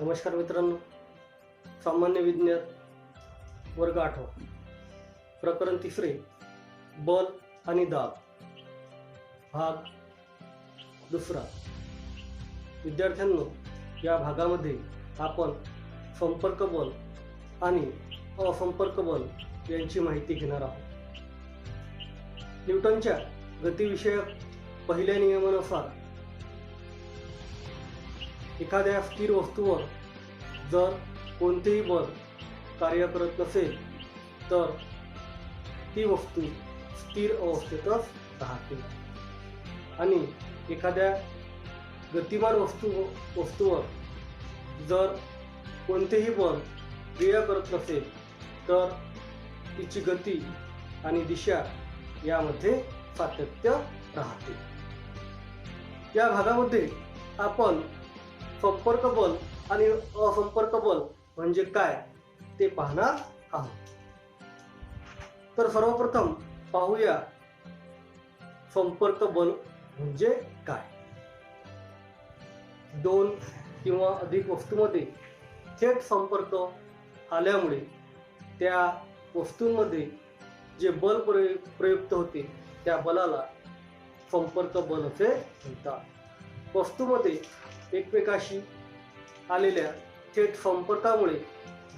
नमस्कार मित्रांनो. सामान्य विज्ञान वर्ग आठवा. प्रकरण तिसरे बल आणि दाब. भाग दुसरा. विद्यार्थ्यांनो या भागामध्ये आपण संपर्क बल आणि असंपर्क बल यांची माहिती घेणार आहोत. न्यूटनच्या गतिविषयक पहिल्या नियमानुसार एखाद्या स्थिर वस्तूवर जर कोणतेही बल कार्य करत नसेल तर ती वस्तू स्थिर अवस्थेतच राहते. आणि एखाद्या गतिमान वस्तू वस्तूवर जर कोणतेही बल क्रिया करत नसेल तर तिची गती आणि दिशा यामध्ये सातत्य राहते. या भागामध्ये आपण संपर्क बल आणि असंपर्क बल म्हणजे काय? ते पाहणार आहोत. तर सर्वप्रथम पाहूया संपर्क बल म्हणजे काय? दोन किंवा अधिक वस्तूमध्ये थेट संपर्क आल्यामुळे त्या वस्तूंमध्ये जे बल प्रयु प्रयुक्त होते त्या बलाला संपर्क बल असे म्हणतात. वस्तूमध्ये एकमेकाशी आलेल्या थेट संपर्कामुळे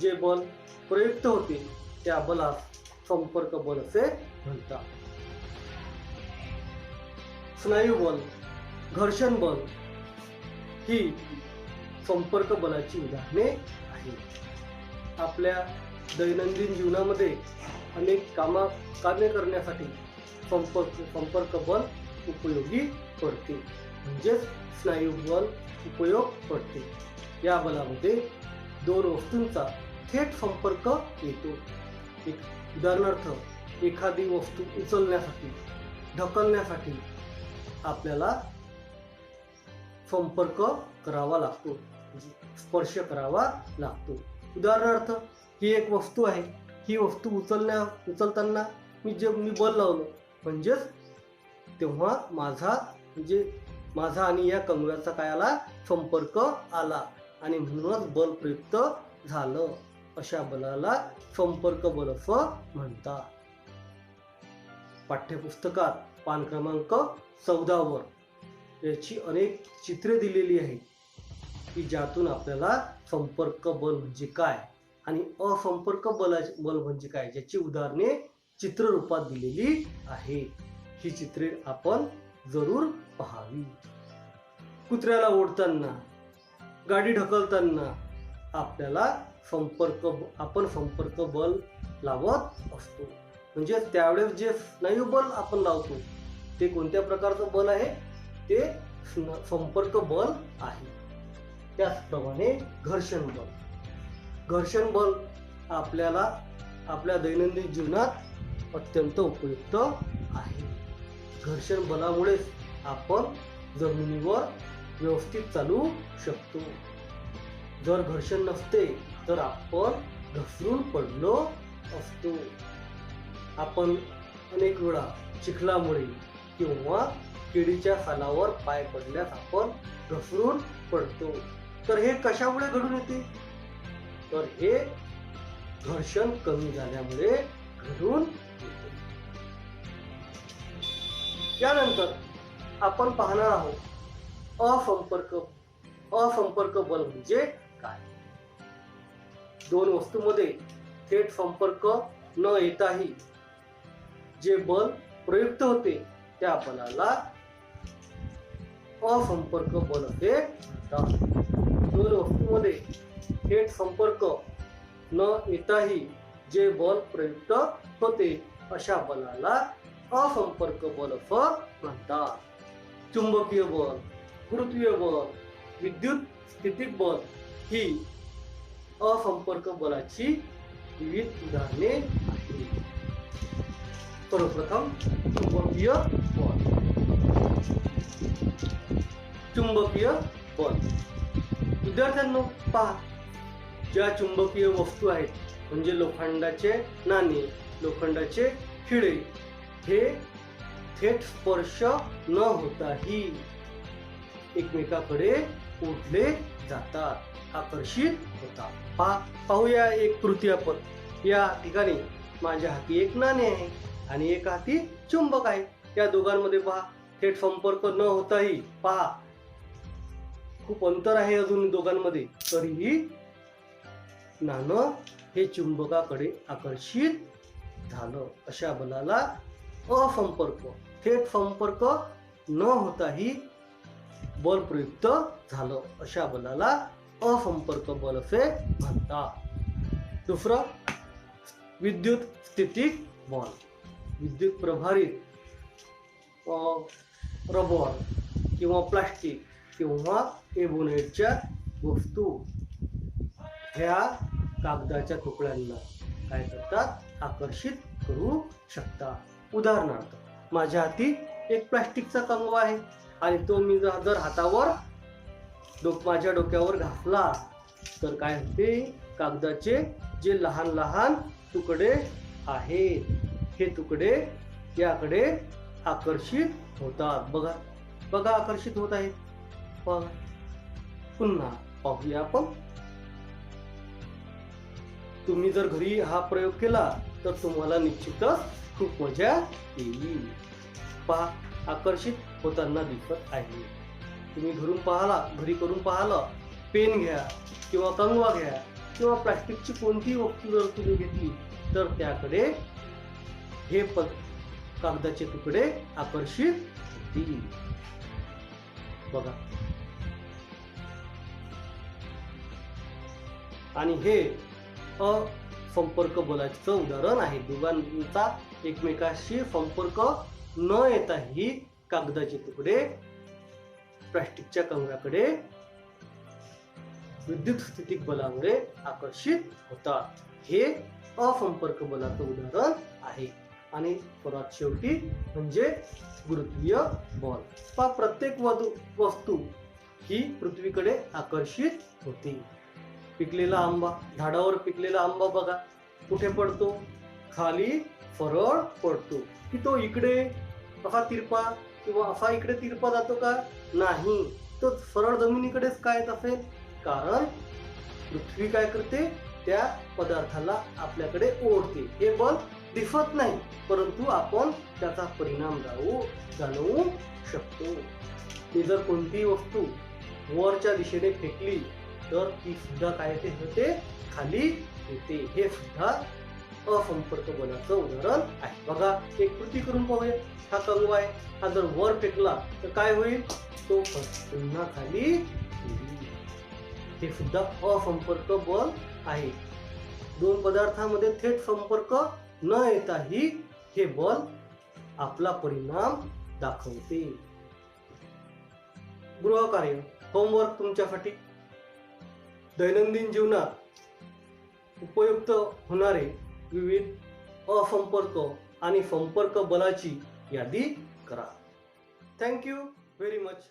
जे बल प्रयुक्त होते त्या बलास संपर्क बल असे म्हणतात. स्नायू बल घर्षण बल ही संपर्क बलाची उदाहरणे आहेत. आपल्या दैनंदिन जीवनामध्ये अनेक कामा कार्य करण्यासाठी संपर्क संपर्क बल उपयोगी पडते म्हणजेच स्नायू बल उपयोग पडते. या बलामध्ये दोन वस्तूंचा थेट संपर्क येतो. एक उदाहरणार्थ एखादी वस्तू उचलण्यासाठी ढकलण्यासाठी आपल्याला संपर्क करावा लागतो म्हणजे स्पर्श करावा लागतो. उदाहरणार्थ ही एक वस्तू आहे. ही वस्तू उचलण्या उचलताना मी जे मी बल लावलो म्हणजेच तेव्हा माझा म्हणजे माझा आणि या कंगव्याचा काय आला? संपर्क आला. आणि म्हणूनच बल प्रयुक्त झालं. अशा बलाला संपर्क बल असं म्हणतात. पाठ्यपुस्तकात पान क्रमांक चौदावर याची अनेक चित्रे दिलेली आहेत की ज्यातून आपल्याला संपर्क बल म्हणजे काय आणि असंपर्क बला बल म्हणजे काय? ज्याची उदाहरणे चित्ररूपात दिलेली आहेत. ही चित्रे आपण जरूर पहावी. कुत्र्याला ओढताना गाडी ढकलताना आपल्याला संपर्क आपण संपर्क बल लावत असतो. म्हणजे त्यावेळेस जे स्नायू बल आपण लावतो ते कोणत्या प्रकारचं बल आहे? ते संपर्क बल आहे. त्याचप्रमाणे घर्षण बल. घर्षण बल आपल्याला आपल्या दैनंदिन जीवनात अत्यंत उपयुक्त आहे. घर्षण बलामुळेच आपण जमिनीवर व्यवस्थित चालू शकतो. जर घर्षण नसते तर आपण घसरून पडलो असतो. आपण अनेक वेळा चिखलामुळे किंवा केळीच्या सालावर पाय पडल्यास आपण घसरून पडतो. तर हे कशामुळे घडून येते? तर हे घर्षण कमी झाल्यामुळे घडून त्यानंतर यानंतर आपण पाहणार आहोत असंपर्क असंपर्क बल म्हणजे काय? दोन वस्तूमध्ये थेट संपर्क न येताही जे बल प्रयुक्त होते त्या बलाला असंपर्क बल असे म्हणतात. दोन वस्तूमध्ये थेट संपर्क न येताही जे बल प्रयुक्त होते अशा बलाला असंपर्क बल फ म्हणतात चुंबकीय बल गुरुत्वीय बल विद्युत स्थितिक बल ही असंपर्क बलाची विविध उदाहरणे आहेत. सर्वप्रथम चुंबकीय बल. चुंबकीय बल. विद्यार्थ्यांनो पहा. ज्या चुंबकीय वस्तू आहेत म्हणजे लोखंडाचे नाणे लोखंडाचे खिळे हे थेट स्पर्श न होताही एकमेकाकडे ओढले जातात. आकर्षित होता. पा पाहूया एक तृतीय पद. या ठिकाणी माझ्या हाती एक नाणे आहे आणि एक हाती चुंबक आहे. या दोघांमध्ये पहा थेट संपर्क न होताही पहा. खूप अंतर आहे अजून दोघांमध्ये. तरीही नाणं हे चुंबकाकडे आकर्षित झालं. अशा बलाला असंपर्क. थेट संपर्क न होताही बल प्रयुक्त झालं. अशा बलाला असंपर्क बल असे म्हणतात. दुसरं विद्युत स्थितिक बॉल. विद्युत प्रभारित रबर किंवा प्लास्टिक किंवा एबोनेटच्या वस्तू. ह्या कागदाच्या तुकड्यांना काय करतात? आकर्षित करू शकतात. उदाहरणार्थ माझ्या हाती एक प्लास्टिकचा कंगवा आहे आणि तो मी जर हातावर डोक माझ्या डोक्यावर घातला तर काय होते? कागदाचे जे लहान लहान तुकडे आहेत हे तुकडे याकडे आकर्षित होतात. बघा बघा आकर्षित होत आहेत. बघा पुन्हा पाहूया आपण. तुम्ही जर घरी हा प्रयोग केला तर तुम्हाला निश्चितच खूप मजा येईल. पहा आकर्षित होताना दिसत आहे. तुम्ही घरून पाहाला घरी करून पाहाला पेन घ्या किंवा कंगवा घ्या किंवा प्लास्टिकची कोणतीही वस्तू जर तुम्ही घेतली तर त्याकडे हे पद कागदाचे तुकडे आकर्षित होतील. बघा. आणि हे संपर्क बलाचं उदाहरण आहे. दोघांचा एकमेकाशी संपर्क न येता ही कागदाचे तुकडे प्लास्टिकच्या कंगव्याकडे विद्युत स्थितिक बलामुळे आकर्षित होतात. हे असंपर्क बलाचं उदाहरण आहे. आणि परत शेवटी म्हणजे गुरुत्वीय बल. पहा प्रत्येक वधू वस्तू ही पृथ्वीकडे आकर्षित होते. पिकलेला आंबा. झाडावर पिकलेला आंबा बघा. कुठे पडतो? खाली फरळ पडतो. की तो इकडे असा तिरपा किंवा असा इकडे तिरपा जातो का? नाही. तो सरळ जमिनीकडेच काय येत असेल कारण पृथ्वी काय करते? त्या पदार्थाला आपल्याकडे ओढते. हे बल दिसत नाही. परंतु आपण त्याचा परिणाम जाऊ जाणवू शकतो. ती जर कोणतीही वस्तू वरच्या दिशेने फेकली तर ती सुद्धा काय ते होते? खाली येते. हे सुद्धा असंपर्क बलाचं उदाहरण आहे. बघा एक कृती करून पाहूया. हा कंगवा आहे हा जर वर फेकला तर काय होईल? तो पुन्हा खाली हे सुद्धा असंपर्क बल आहे. दोन पदार्थामध्ये थेट संपर्क न येताही हे बल आपला परिणाम दाखवते. गृहकार्य. होमवर्क तुमच्यासाठी. दैनंदिन जीवनात उपयुक्त होणारे विविध असंपर्क आणि संपर्क बलाची यादी करा. Thank you very much